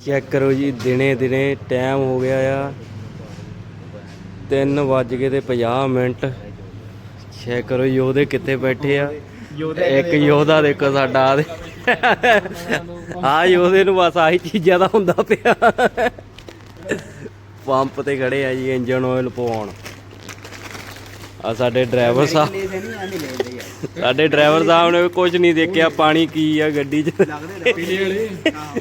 Check ਕਰੋ ਜੀ ਦਿਨੇ ਦਿਨੇ ਟਾਈਮ ਹੋ ਗਿਆ ਆ। 3 ਵੱਜ ਕੇ ਤੇ 50 ਮਿੰਟ। ਚੈੱਕ ਕਰੋ ਯੋਧੇ ਕਿੱਥੇ ਬੈਠੇ ਆ? ਇੱਕ ਯੋਧਾ ਦੇਖੋ ਸਾਡਾ ਆ ਆ ਯੋਧੇ ਨੂੰ ਬਸ ਆਹੀ ਚੀਜ਼ਾਂ ਦਾ ਹੁੰਦਾ ਪਿਆ। ਪੰਪ ਤੇ ਖੜੇ ਆ ਜੀ ਇੰਜਨ ਆਇਲ ਪਵਾਉਣ। ਆ ਸਾਡੇ ਡਰਾਈਵਰ ਸਾਹਿਬ। ਸਾਡੇ ਡਰਾਈਵਰ ਸਾਹਿਬ ਨੇ ਕੁਝ ਨਹੀਂ ਦੇਖਿਆ ਪਾਣੀ ਕੀ ਆ ਗੱਡੀ 'ਚ।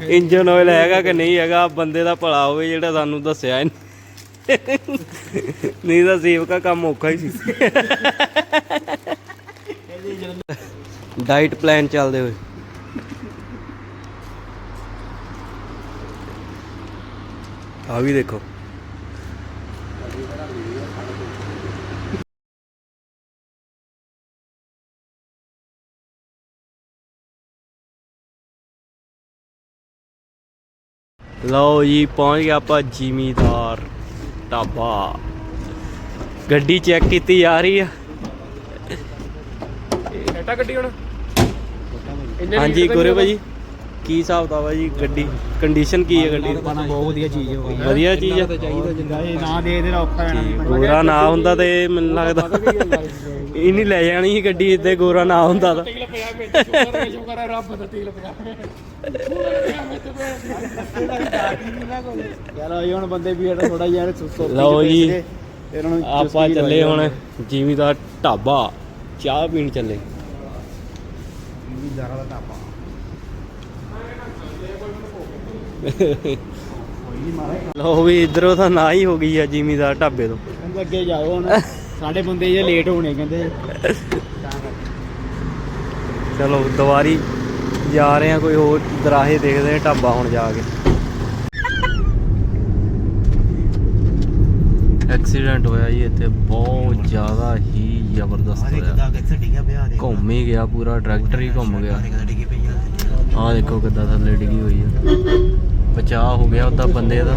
ਇੰਜਨ ਆਇਲ ਹੈਗਾ ਕਿ ਨਹੀਂ ਹੈਗਾ ਬੰਦੇ ਦਾ ਭਲਾ ਹੋਵੇ ਜਿਹੜਾ ਸਾਨੂੰ ਦੱਸਿਆ ਨਹੀਂ ਤਾਂ ਸੇਵਕਾ ਕੰਮ ਔਖਾ ਹੀ ਸੀ। ਡਾਈਟ ਪਲਾਨ ਚੱਲਦੇ ਹੋਏ। ਆ ਵੀ ਦੇਖੋ। ਲਓ ਜੀ ਪਹੁੰਚ ਗਿਆ ਆਪਾਂ ਜ਼ਿਮੀਦਾਰ ਢਾਬਾ। ਗੱਡੀ ਚੈੱਕ ਕੀਤੀ ਜਾ ਰਹੀ ਆ। ਐਟਾ ਗੱਡੀ ਹੁਣ? ਹਾਂਜੀ ਗੁਰੇ ਭਾਜੀ ਕੀ ਹਿਸਾਬ ਦਾ ਵਾ ਜੀ? ਗੱਡੀ ਕੰਡੀਸ਼ਨ ਕੀ ਹੈ ਗੱਡੀ? ਦੀ ਬਹੁਤ ਵਧੀਆ ਚੀਜ਼ ਹੋ ਗਈ ਵਧੀਆ ਚੀਜ਼ ਆ? ਚਾਹੀਦਾ ਜਿੰਦਾ ਇਹ ਨਾ ਦੇ ਦੇ ਔਖਾ ਠੀਕ, ਗੋਰਾ ਨਾ ਹੁੰਦਾ ਤੇ ਮੈਨੂੰ ਲੱਗਦਾ ਇਹ ਨਹੀਂ ਲੈ ਜਾਣੀ ਸੀ ਗੱਡੀ ਇੱਥੇ ਗੋਰਾ ਨਾ ਹੁੰਦਾ ਤਾਂ। ਤੇਲ ਪਿਆ ਵਿੱਚ ਸ਼ੁਕਰ ਸ਼ੁਕਰ ਹੈ ਰੱਬ ਦਾ ਤੇਲ ਪਿਆ ਯਾਰ ਇਹ ਹੁਣ ਬੰਦੇ ਵੀ ਇਹਦਾ ਥੋੜਾ ਯਾਰ ਸੁਸੋ ਲਓ ਜੀ। ਇਹਨਾਂ ਨੂੰ ਆਪਾਂ ਚੱਲੇ ਹੁਣ ਜ਼ਿਮੀਦਾਰ ਢਾਬਾ ਚਾਹ ਪੀਣ ਚੱਲੇ। ਜ਼ਿਆਦਾ ਦਾ ਢਾਬਾ। ਲਓ ਵੀ ਇਧਰੋਂ ਤਾਂ ਨਾ ਹੀ ਹੋ ਗਈ ਆ ਜ਼ਿਮੀਦਾਰ ਢਾਬੇ ਤੋਂ। ਕਹਿੰਦੇ ਅੱਗੇ ਜਾਓ ਹੁਣ। ਸਾਡੇ ਬੰਦੇ ਜੇ ਲੇਟ ਹੋਣੇ ਕਹਿੰਦੇ। ਚਲੋ ਦੁਬਾਰੀ ਜਾ ਰਹੇ ਆ ਕੋਈ ਹੋਰ ਦਰਾਹੇ ਦੇਖਦੇ ਆ ਢਾਬਾ ਹੁਣ ਜਾ ਕੇ। ਐਕਸੀਡੈਂਟ ਹੋਇਆ ਜੀ ਇੱਥੇ ਬਹੁਤ ਜ਼ਿਆਦਾ ਹੀ ਜ਼ਬਰਦਸਤ ਹੋਇਆ। ਘੁੰਮ ਹੀ ਗਿਆ ਪੂਰਾ ਟਰੈਕਟਰ ਹੀ ਘੁੰਮ ਗਿਆ। ਆਹ ਦੇਖੋ ਕਿੱਦਾਂ ਥੱਲੇ ਡਿੱਗੀ ਹੋਈ ਆ। ਬਚਾਅ ਹੋ ਗਿਆ ਉਹਦਾ ਬੰਦੇ ਦਾ।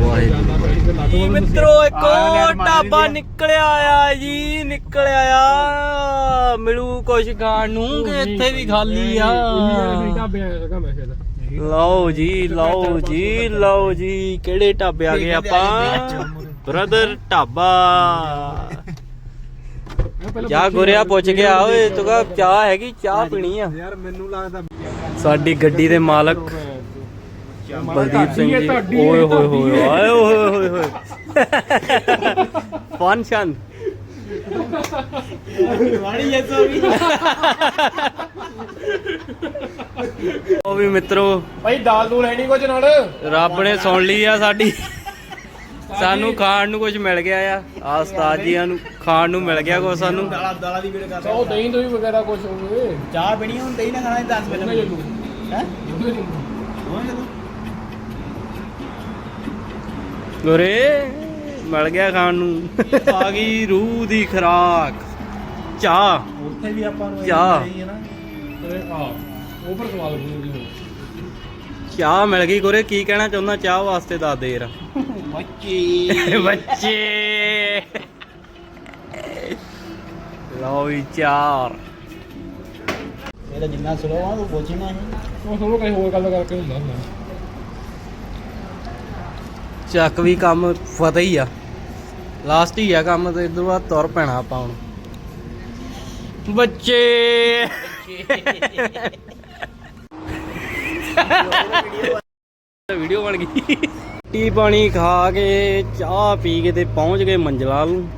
ਵਾਹਿਗੁਰੂ। ਮਿੱਤਰੋ ਇੱਕ ਢਾਬਾ ਨਿਕਲਿਆ ਆ ਜੀ ਨਿਕਲਿਆ ਆ। ਮਿਲੂ ਕੁਛ ਖਾਣ ਨੂੰ ਕਿ ਇੱਥੇ ਵੀ ਖਾਲੀ ਆ। ਲਓ ਜੀ ਲਓ ਜੀ ਲਓ ਜੀ ਕਿਹੜੇ ਢਾਬੇ ਆ ਗਏ ਆਪਾਂ? ਬ੍ਰਦਰ ਢਾਬਾ। ਜਾ ਗੁਰਿਆ ਪੁੱਛ ਗਿਆ ਓਏ ਤੂੰ ਕਹ ਚਾਹ ਹੈਗੀ ਚਾਹ ਪੀਣੀ ਆ। ਯਾਰ ਮੈਨੂੰ ਲੱਗਦਾ ਸਾਡੀ ਗੱਡੀ ਦੇ ਮਾਲਕ ਬਲਦੀਪ ਸਿੰਘ ਜੀ ਓਏ ਹੋਏ ਹੋਏ ਆਏ ਓਏ ਹੋਏ ਹੋਏ ਫੰਕਸ਼ਨ ਵਾੜੀ ਐਸੋ ਵੀ ਉਹ ਵੀ ਮਿੱਤਰੋ ਭਾਈ ਦਾਲ ਦੂਲ ਹੈ ਨਹੀਂ ਕੁਝ ਨਾਲ? ਰੱਬ ਨੇ ਸੁਣ ਲਈ ਆ ਸਾਡੀ। ਸਾਨੂੰ ਖਾਣ ਨੂੰ ਕੁਝ ਮਿਲ ਗਿਆ ਆ। ਆ ਉਸਤਾਦ ਜੀਆਂ ਨੂੰ ਖਾਣ ਨੂੰ ਮਿਲ ਗਿਆ ਕੁਝ ਸਾਨੂੰ। ਦਾਲਾ ਦਾਲਾ ਦੀ ਵੀਡੀਓ ਕਰ ਉਹ ਦਹੀਂ ਤੋਂ ਵਗੈਰਾ ਕੁਝ ਹੋਵੇ। ਚਾਹ ਪੀਣੀ ਹੁਣ ਦਹੀਂ ਨਾ ਖਾਣਾ 10 ਮਿੰਟ। ਹੈ? ਗੁਰੇ ਮਿਲ ਗਿਆ ਖਾਣ ਨੂੰ। ਆ ਗਈ ਰੂਹ ਦੀ ਖਰਾਕ। ਚਾਹ। ਉੱਥੇ ਵੀ ਆਪਾਂ ਨੂੰ ਚਾਹ। ਹੀ ਹੈ ਨਾ। ਤੇ ਆ ਉਹ ਪਰ ਸਵਾਲ ਪੁੱਛਦੀ ਚਾਹ ਮਿਲ ਗਈ ਗੁਰੇ ਕੀ ਕਹਿਣਾ ਚਾਹੁੰਦਾ? ਚਾਹ ਵਾਸਤੇ ਦੱਸ ਦੇ ਯਾਰ। ਬੱਚੀ। ਬੱਚੇ। ਲਓ ਵੀ ਚਾਰ। ਇਹਦਾ ਜਿੰਨਾ ਸਲੋ ਆ ਉਹ ਨਾ ਇਹ ਉਹ ਤੁਹਾਨੂੰ ਕਈ ਹੋਰ ਗੱਲ ਕਰਕੇ ਹੁੰਦਾ ਹੁੰਦਾ। ਚੱਕ ਵੀ ਕੰਮ ਫਤਿਹ ਹੀ ਆ। ਲਾਸਟ ਹੀ ਆ ਕੰਮ ਤੇ ਇਦੋਂ ਬਾਅਦ ਤੁਰ ਪੈਣਾ ਆਪਾਂ ਹੁਣ। ਬੱਚੇ! ਵੀਡੀਓ ਬਣ ਗਈ। ਟੀ ਪਾਣੀ ਖਾ ਕੇ ਚਾਹ ਪੀ ਕੇ ਤੇ ਪਹੁੰਚ ਗਏ ਮੰਜ਼ਲਾ ਨੂੰ।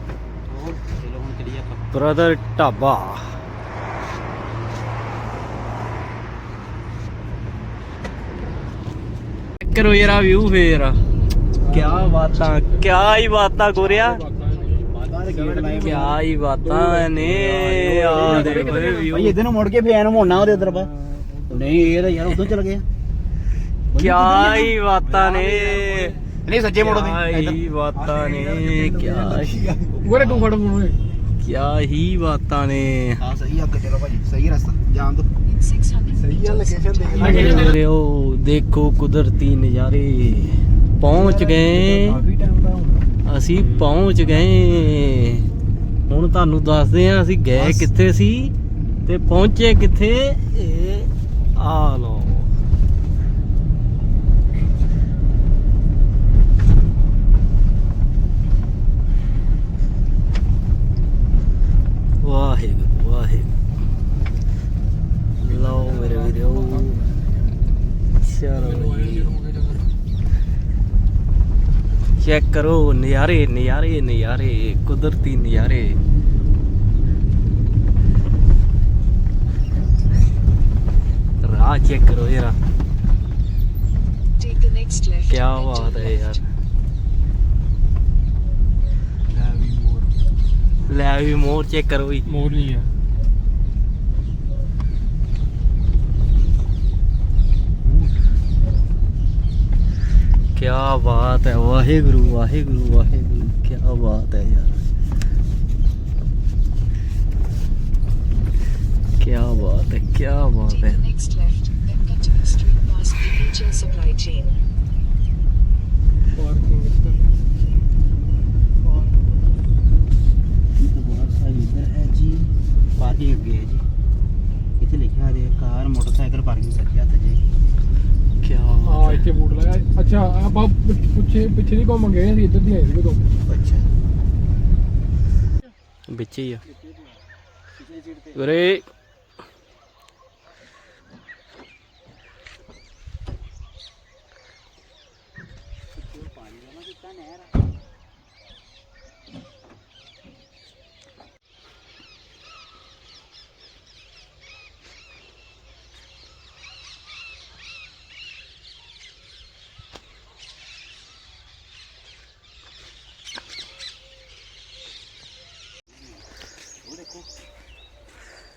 ਬ੍ਰਦਰ ਢਾਬਾ। ਕਰੋ ਯਾਰਾ ਵਿਊ ਫੇਰ ਕੀ ਬਾਤਾਂ ਕੀ ਹੀ ਬਾਤਾਂ ਗੋਰਿਆ। ਦੇ ਕੀ ਹੀ ਬਾਤਾਂ ਨੇ ਆ ਦੇਖੋ ਇਹ ਵਿਊ ਭਾਈ ਇਧਰ ਨੂੰ ਮੁੜ ਕੇ ਫੈਨ ਮੋੜਨਾ ਉਹਦੇ ਉਧਰ ਪਾ ਨਹੀਂ ਇਹ ਤਾਂ ਯਾਰ ਉਧਰ ਚਲ ਗਿਆ ਕੀ ਹੀ ਬਾਤਾਂ ਨੇ। ਨਹੀਂ ਸੱਜੇ ਮੋੜੋ ਕੀ ਹੀ ਬਾਤਾਂ ਨੇ ਕੀ ਉਹਰੇ ਤੂੰ ਫੜ ਮੂੰਹ ਕੀ ਹੀ ਬਾਤਾਂ ਨੇ। ਹਾਂ ਸਹੀ ਅੱਗੇ ਚਲੋ ਭਾਜੀ ਸਹੀ ਰਸਤਾ ਜਾਣ ਦੋ ਸਹੀ ਆ ਲੋਕੇਸ਼ਨ ਦੇਖ ਉਹ ਦੇਖੋ ਕੁਦਰਤੀ ਨਜ਼ਾਰੇ। ਪਹੁੰਚ ਗਏ। ਅਸੀਂ ਪਹੁੰਚ ਗਏ। ਹੁਣ ਤੁਹਾਨੂੰ ਦੱਸਦੇ ਹਾਂ ਅਸੀਂ ਗਏ। ਕਿੱਥੇ ਸੀ ਤੇ ਪਹੁੰਚੇ ਕਿੱਥੇ? ਇਹ ਆ ਲੋ ਵਾਹਿਗੁਰੂ ਵਾਹਿਗੁਰੂ ਲਓ ਮੇਰੇ ਵੀਰੋ ਚਲੋ ਜੀ। ਚੈੱਕ ਕਰੋ ਨਜ਼ਾਰੇ ਨਜ਼ਾਰੇ ਨਜ਼ਾਰੇ ਕੁਦਰਤੀ ਨਜ਼ਾਰੇ। ਰਾਹ ਚੈੱਕ ਕਰੋ ਯਾਰ Take the next left. Ki and ਬਾਤ ਹੈ ਯਾਰ। left. ਲੈ ਵੀ ਮੋਰ ਲੈ ਵੀ ਮੋਰ ਚੈੱਕ ਕਰੋ ਵੀ ਮੋਰ ਨਹੀਂ ਆ। ਕੀ ਬਾਤ ਹੈ ਵਾਹਿਗੁਰੂ ਵਾਹਿਗੁਰੂ ਵਾਹਿਗੁਰੂ ਕੀ ਬਾਤ ਹੈ ਯਾਰ ਕੀ ਬਾਤ ਹੈ ਕੀ ਬਾਤ Take ਹੈ the next left, then continue straight past the Angel supply chain. Parking ਇੱਧਰ ਦਰਬਾਰ ਕੀ ਹਾਂ। ਇੱਥੇ ਬੂਟ ਲਗਾ ਅੱਛਾ ਆਪਾਂ ਪਿੱਛੇ ਪਿੱਛੇ ਦੀ ਘੁੰਮ ਗਏ ਸੀ ਇੱਧਰ ਦੀ ਆਏ ਸੀ ਕਦੋਂ ਅੱਛਾ। ਵਿੱਚ ਹੀ ਆ। ਉਰੇ।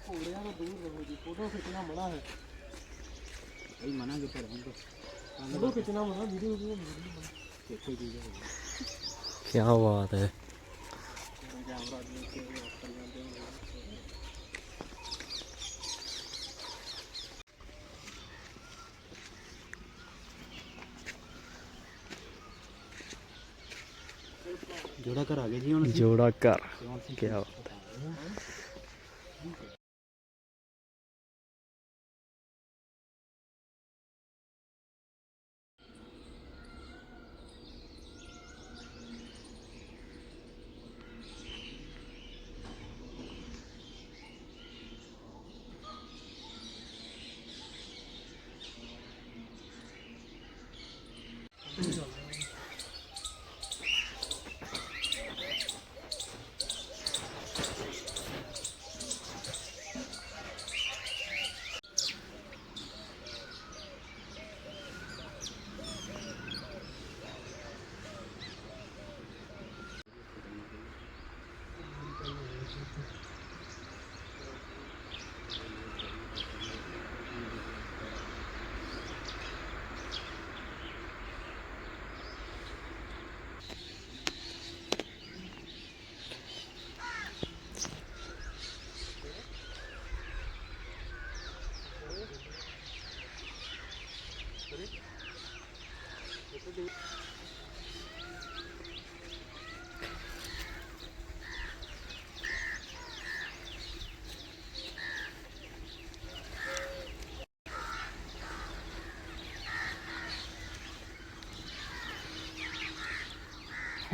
ਘੋੜਿਆਂ ਤੋਂ ਦੂਰ ਰਹੋ ਜੀ ਫੋਟੋ ਖਿੱਚਣਾ ਮਨਾ ਹੈ। ਇਹ ਮਨਾ ਕੀਤਾ ਰਹਿੰਦਾ ਫੋਟੋ ਖਿੱਚਣਾ ਮਨਾ ਵੀਡੀਓ ਵੀਡੀਓ ਦੇਖੋ ਜੀ ਕੀ ਬਾਤ ਹੈ। ਜੋੜਾ ਘਰ ਆ ਗਏ ਜੀ ਹੁਣ। ਜੋੜਾ ਘਰ। ਕੀ ਬਾਤ ਹੈ।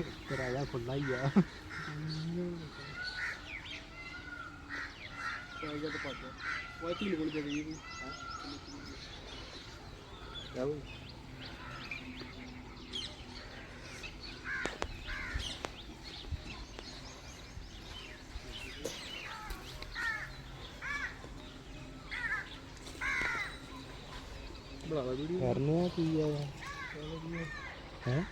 ਕਿਰਾਇਆ ਖੁੱਲਾ ਹੀ ਆ ਚਾਹੀਦਾ ਤਾਂ ਪੱਜ ਉਹ ਤੀ ਕੋਲ ਦੇ ਗਈ ਬੜਾ ਵੀਡੀਓ ਕਰਨਾ ਕੀ ਆ ਹੈ